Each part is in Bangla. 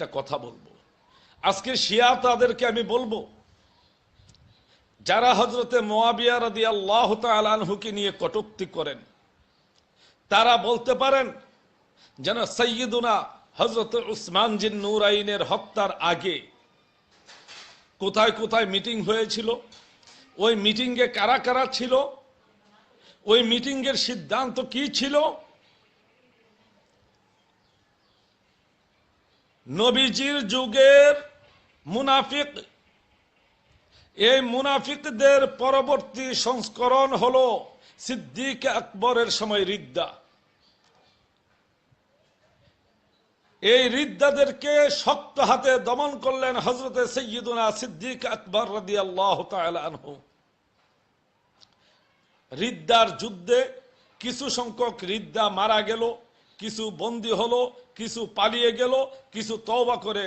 একটা কথা বলব। আজকে শিয়া তাদেরকে আমি বলব, যারা হজরতে মোয়াবিয়া রাদি আল্লাহ তালহুকে নিয়ে কটুক্তি করেন, তারা বলতে পারেন যেন সৈয়দুনা হজরত উসমান জিন নুরাইনের হত্যার আগে কোথায় কোথায় মিটিং হয়েছিল, ওই মিটিংয়ে কারা কারা ছিল, ওই মিটিংয়ের সিদ্ধান্ত কি ছিল নবীজির যুগের মুনাফিক। এই মুনাফিকদের পরবর্তী সংস্করণ হলো সিদ্দিক আকবরের সময় রিদ্দা। এই রিদ্দাদেরকে শক্ত হাতে দমন করলেন হজরতে সৈয়দুনা সিদ্দিক আকবর রাদি আল্লাহ আনহু। রিদ্দার যুদ্ধে কিছু সংখ্যক রিদ্দা মারা গেল। কিছু বন্দী হলো, কিছু পালিয়ে গেল, কিছু তওবা করে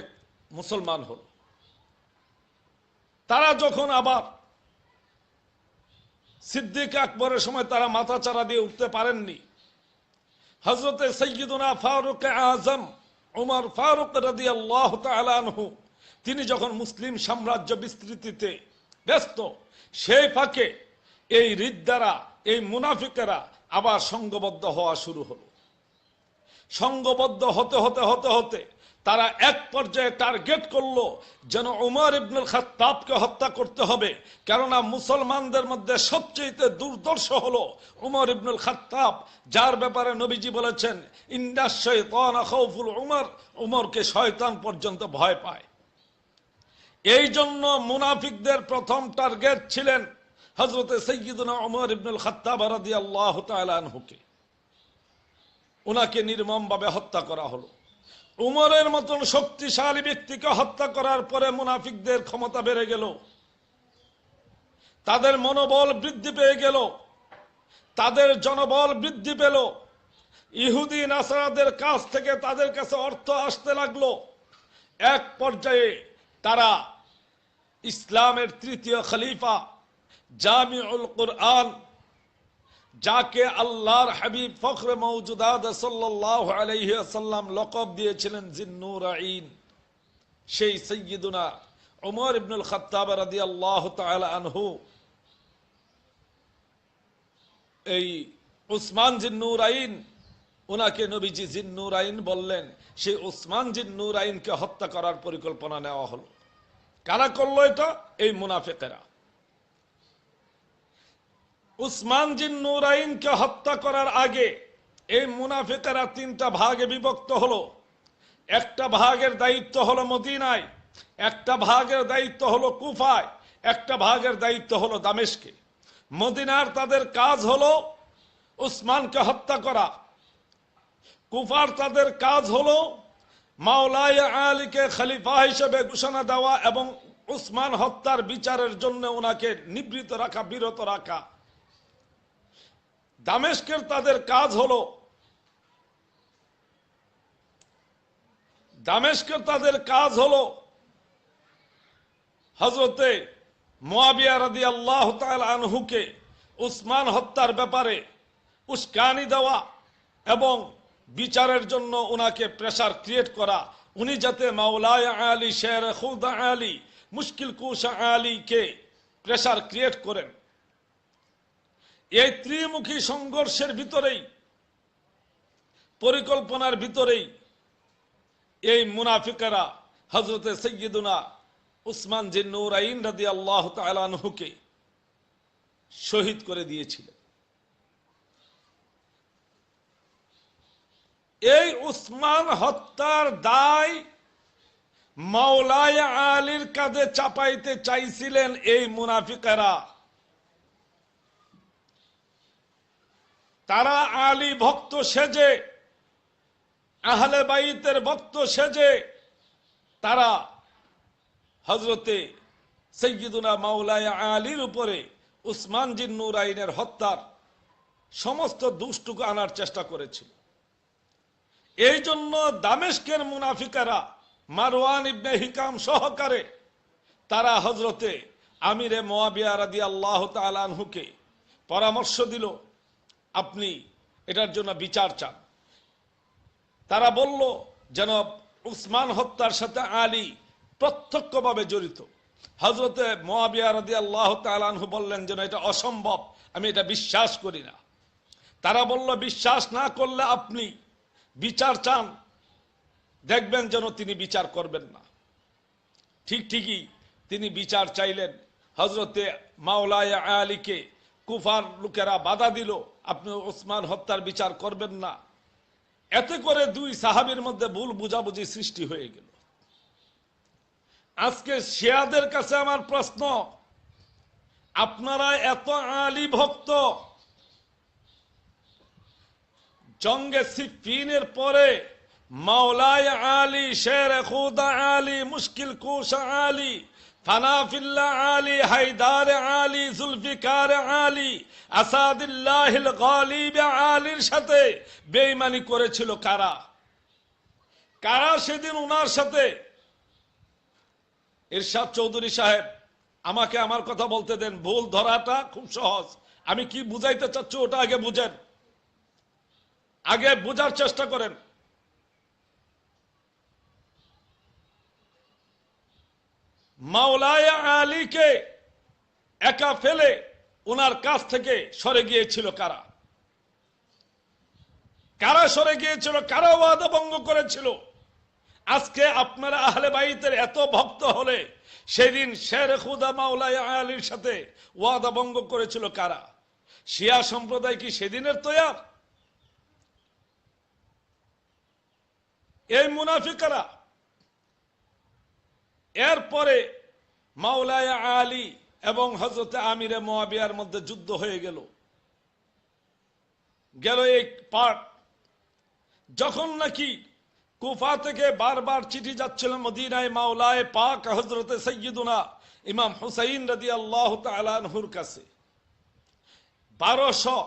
মুসলমান হলো। তারা যখন আবার সিদ্দিক আকবরের সময় তারা মাথা চারা দিয়ে উঠতে পারেননি হজরতে সৈয়দুনা ফারুক আজম, উমর ফারুক রাদি আল্লাহ তালু তিনি যখন মুসলিম সাম্রাজ্য বিস্তৃতিতে ব্যস্ত, সেই ফাঁকে এই রিদ্দারা এই মুনাফিকেরা আবার সংঘবদ্ধ হওয়া শুরু হলো। সঙ্গবদ্ধ হতে হতে হতে হতে তারা এক পর্যায়ে টার্গেট করল যেন উমর ইবনুল খাত্তাবকে হত্যা করতে হবে। কেননা মুসলমানদের মধ্যে সবচেয়ে দুর্দর্শ হলো উমর ইবনুল খাত্তাব যার ব্যাপারে নবীজি বলেছেন ইন্দাস উমর উমরকে শয়তান পর্যন্ত ভয় পায়। এই জন্য মুনাফিকদের প্রথম টার্গেট ছিলেন হজরতে সৈয়দুনা উমর ইবনুল খাত্তাব রাদি আল্লাহ তালহুকে ওনাকে নির্মমভাবে হত্যা করা হলো। উমরের মতন শক্তিশালী ব্যক্তিকে হত্যা করার পরে মুনাফিকদের ক্ষমতা বেড়ে গেল। তাদের মনোবল বৃদ্ধি পেয়ে গেল। তাদের জনবল বৃদ্ধি পেল। ইহুদি নাসারাদের কাছ থেকে তাদের কাছে অর্থ আসতে লাগল। এক পর্যায়ে তারা ইসলামের তৃতীয় খলিফা জামিউল কোরআন যাকে আল্লাহর হাবিব ফখর মৌজুদাদ সাল্লাহ আলাইসাল্লাম লকব দিয়েছিলেন জিন্নুর আইন সেই সৈয়দুনা উমর ইবনুল খত্তাব রাদি আল্লাহ আনহু। এই উসমান জিন্নুর আইন ওনাকে নবীজি জিন্নুর আইন বললেন, সেই উসমান জিন্নুর আইনকে হত্যা করার পরিকল্পনা নেওয়া হলো। কারা করল এটা? এই মুনাফেকেরা। উসমান জিন নুরাইনকে হত্যা করার আগে এই মুনাফিকেরা তিনটা ভাগে বিভক্ত হলো। একটা ভাগের দায়িত্ব হলো মদিনায়, একটা ভাগের দায়িত্ব হলো কুফায়, একটা ভাগের দায়িত্ব হলো দামেশকে। মদিনার তাদের কাজ হলো উসমানকে হত্যা করা। কুফার তাদের কাজ হলো মাওলাই আলীকে খলিফা হিসেবে ঘোষণা দেওয়া এবং উসমান হত্যার বিচারের জন্য ওনাকে নিবৃত রাখা, বিরত রাখা। দামেস্কের তাদের কাজ হলো, দামেস্কের তাদের কাজ হলো হজরতে মোয়াবিয়া রাদি আল্লাহ আনহুকে উসমান হত্যার ব্যাপারে উস্কানি দেওয়া এবং বিচারের জন্য ওনাকে প্রেসার ক্রিয়েট করা। উনি যাতে মাওলায় আলী শের খুদা আলী, মুশকিল কুশা আলীকে প্রেসার ক্রিয়েট করেন। এই ত্রিমুখী সংঘর্ষের ভিতরেই, পরিকল্পনার ভিতরেই এই মুনাফিকেরা হজরতে সৈয়দুনা উসমান জিন্নুর আইন রাদি আল্লাহ তালানহুকে শহীদ করে দিয়েছিলেন। এই উসমান হত্যার দায় মাওলায় আলীর কাঁধে চাপাইতে চাইছিলেন এই মুনাফিকেরা। তারা আলী ভক্ত সেজে, আহলে বাইতের ভক্ত সেজে, তারা হজরতে সৈয়দুনা মাওলায় আলীর উপরে উসমান জিন্নুর আইনের হত্যার সমস্ত দুষ্টুকু আনার চেষ্টা করেছিল। এই জন্য দামেশকের মুনাফিকারা, মারওয়ান ইবনে হিকাম সহকারে তারা হজরতে আমিরে মোয়াবিয়া রাদি আল্লাহ তালানহুকে পরামর্শ দিল আপনি এটার জন্য বিচার চান। তারা বলল যেন উসমান হত্যার সাথে আলী প্রত্যক্ষভাবে জড়িত। হজরতে মোয়াবিয়া বললেন, যেন এটা অসম্ভব, আমি এটা বিশ্বাস করি না। তারা বলল, বিশ্বাস না করলে আপনি বিচার চান। দেখবেন যেন তিনি বিচার করবেন না। ঠিক ঠিকই তিনি বিচার চাইলেন। হজরতে মাওলায় আলীকে কুফার লোকেরা বাধা দিল। আপনি ওসমান হত্যার বিচার করবেন না। এতে করে দুই সাহাবির মধ্যে ভুল বুঝাবুঝি সৃষ্টি হয়ে গেল। আজকে শিয়াদের কাছে আমার প্রশ্ন, আপনারা এত আলী ভক্ত, জঙ্গে সিফিনের পরে মাওলায় আলী শের খুদা আলী, মুশকিল কুশা আলী ফানাফিল্লা আলী, হায়দার আলী, জুলফিকার আলী, আসাদুল্লাহিল গালিব আলীর সাথে বেঈমানি করেছিল কারা? কারা সেদিন উনার সাথে? ইরশাদ চৌধুরী সাহেব, আমাকে আমার কথা বলতে দেন। ভুল ধরাটা খুব সহজ। আমি কি বুঝাইতে চাচ্ছি ওটা আগে বুঝেন। আগে বোঝার চেষ্টা করেন। মাওলায় আলীকে একা ফেলে ওনার কাছ থেকে সরে গিয়েছিল কারা? কারা সরে গিয়েছিল? কারা ওয়াদা ভঙ্গ করেছিল? আজকে আপনারা আহলে বাইতের এত ভক্ত হলে সেদিন শের খুদা মাওলায় আলীর সাথে ওয়াদা ভঙ্গ করেছিল কারা? শিয়া সম্প্রদায় কি সেদিনের তৈয়ার? এই মুনাফিকারা এরপরে মাওলায় আলী এবং হজরতে আমিরে মোয়াবিয়ার মধ্যে যুদ্ধ হয়ে গেল। গেল এই পাঠ যখন নাকি কুফা থেকে বারবার চিঠি যাচ্ছিল মদিনায় মাওলায় পাক হজরতে সৈয়দুনা ইমাম হুসাইন রদি আল্লাহ তালানহুর কাছে। বারোশো,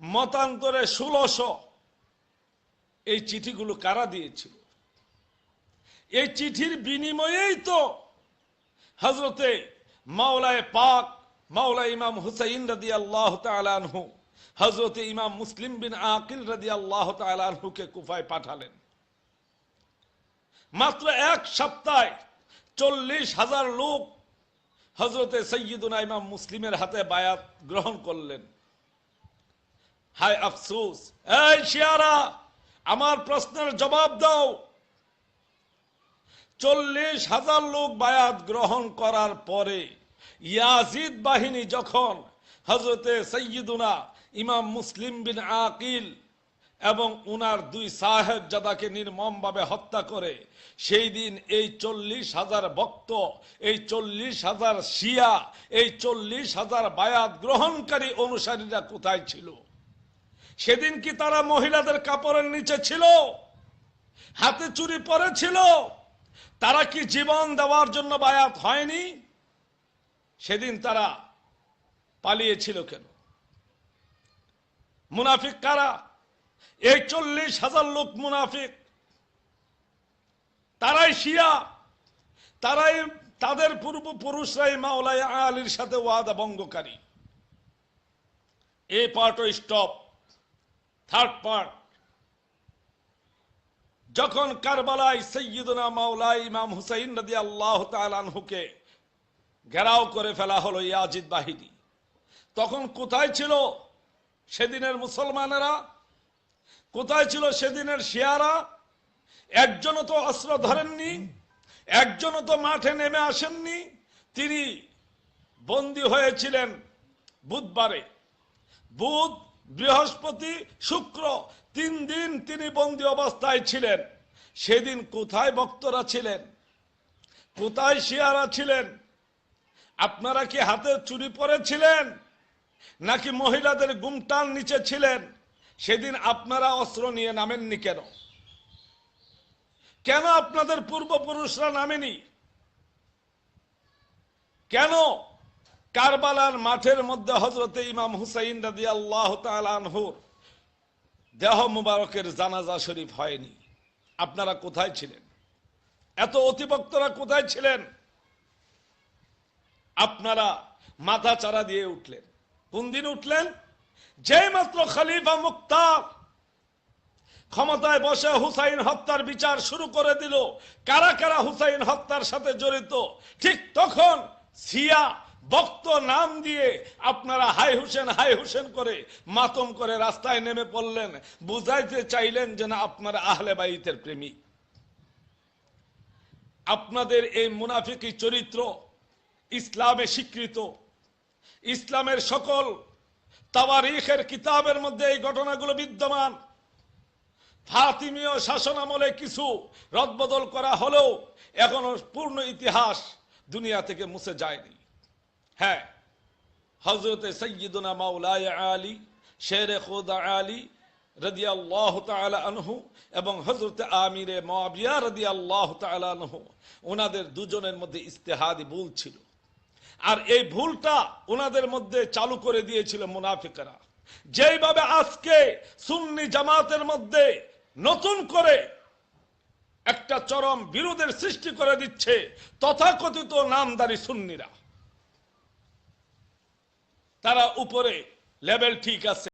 মতান্তরে ষোলোশো এই চিঠিগুলো কারা দিয়েছিল? এই চিঠির বিনিময়েই তো হজরতে মাওলায় পাক মাওলা ইমাম হুসাইন রদি আল্লাহ তালানহু হজরতে ইমাম মুসলিম বিন আকিল রদি আল্লাহ তালানহুকে কুফায় পাঠালেন। মাত্র এক সপ্তাহে চল্লিশ হাজার লোক হজরতে সৈয়দুনা ইমাম মুসলিমের হাতে বায়াত গ্রহণ করলেন। হায় আফসুস, এই শিয়ারা, আমার প্রশ্নের জবাব দাও। চল্লিশ হাজার লোক বায়াত গ্রহণ করার পরে ইয়াজিদ বাহিনী যখন হজরতে সৈয়দুনা ইমাম মুসলিম বিন আকিল এবং উনার দুই সাহেব জাদাকে নির্মমভাবে হত্যা করে, সেই দিন এই চল্লিশ হাজার ভক্ত, এই চল্লিশ হাজার শিয়া, এই চল্লিশ হাজার বায়াত গ্রহণকারী অনুসারীরা কোথায় ছিল? সেদিন কি তারা মহিলাদের কাপড়ের নিচে ছিল? হাতে চুরি পরেছিল? তারা কি জীবন দেওয়ার জন্য বায়াত হয়নি? সেদিন তারা পালিয়েছিল কেন? মুনাফিক কারা? এই চল্লিশ হাজার লোক মুনাফিক। তারাই শিয়া। তারাই তাদের পূর্বপুরুষরাই মাওলাই আলীর সাথে ওয়াদা ভঙ্গকারী। এ পার্ট ও স্টপ থার্ড পার্ট যখন কারবালায় সৈয়দনা মাওলাই ইমাম হুসাইন নদী আল্লাহ তালানহুকে ঘেরাও করে ফেলা হলো ইয়াজিদ বাহিনী, তখন কোথায় ছিল সেদিনের মুসলমানেরা? কোথায় ছিল সেদিনের শিয়ারা? একজনও তো অস্ত্র ধরেননি, একজনও তো মাঠে নেমে আসেননি। তিনি বন্দী হয়েছিলেন বুধবারে। বুধ, বৃহস্পতি, শুক্র তিন দিন তিনি বন্দী অবস্থায় ছিলেন। সেদিন কোথায় বক্তরা ছিলেন? কোথায় শিয়ারা ছিলেন? আপনারা কি হাতে চুরি পরেছিলেন? নাকি মহিলাদের গুমটার নিচে ছিলেন? সেদিন আপনারা অস্ত্র নিয়ে নামেননি কেন? কেন আপনাদের পূর্বপুরুষরা নামেনি? কেন কারবালার মাঠের মধ্যে হজরতে ইমাম হুসাইন রাজি আল্লাহ তালানহুর দেহ মুবারকের জানাজা শরীফ হয়নি। আপনারা কোথায় ছিলেন? এত অতিভক্তরা কোথায় ছিলেন? আপনারা মাথা চারা দিয়ে উঠলেন। কোন দিন উঠলেন? যে মাত্র খালিফা মুক্তার ক্ষমতায় বসে হুসাইন হত্যার বিচার শুরু করে দিল। কারা কারা হুসাইন হত্যার সাথে জড়িত? ঠিক তখন সিয়া বক্ত নাম দিয়ে আপনারা হাই হুসেন হাই হুসেন করে মাতম করে রাস্তায় নেমে পড়লেন। বুঝাইতে চাইলেন যে না, আপনারা আহলে বাইতের প্রেমিক। আপনাদের এই মুনাফিকি চরিত্র ইসলামে স্বীকৃত। ইসলামের সকল তাওয়ারিখের কিতাবের মধ্যে এই ঘটনাগুলো বিদ্যমান। ফাতিমীয় শাসন আমলে কিছু রদবদল করা হলেও এখনও পূর্ণ ইতিহাস দুনিয়া থেকে মুছে যায়নি। হ্যাঁ হজরতে সৈয়দুনা মাওলায় আলী, শের খোদা আলী রদি আল্লাহ আনহু এবং হজরতে আমিরে মাবিয়া রদি আল্লাহ আনহু ওনাদের দুজনের মধ্যে ইস্তেহাদি ভুল ছিল। আর এই ভুলটা ওনাদের মধ্যে চালু করে দিয়েছিল মুনাফিকরা। যেইভাবে আজকে সুন্নি জামাতের মধ্যে নতুন করে একটা চরম বিরোধের সৃষ্টি করে দিচ্ছে তথাকথিত নামদারি সুন্নিরা। তারা উপরে লেভেল ঠিক আছে।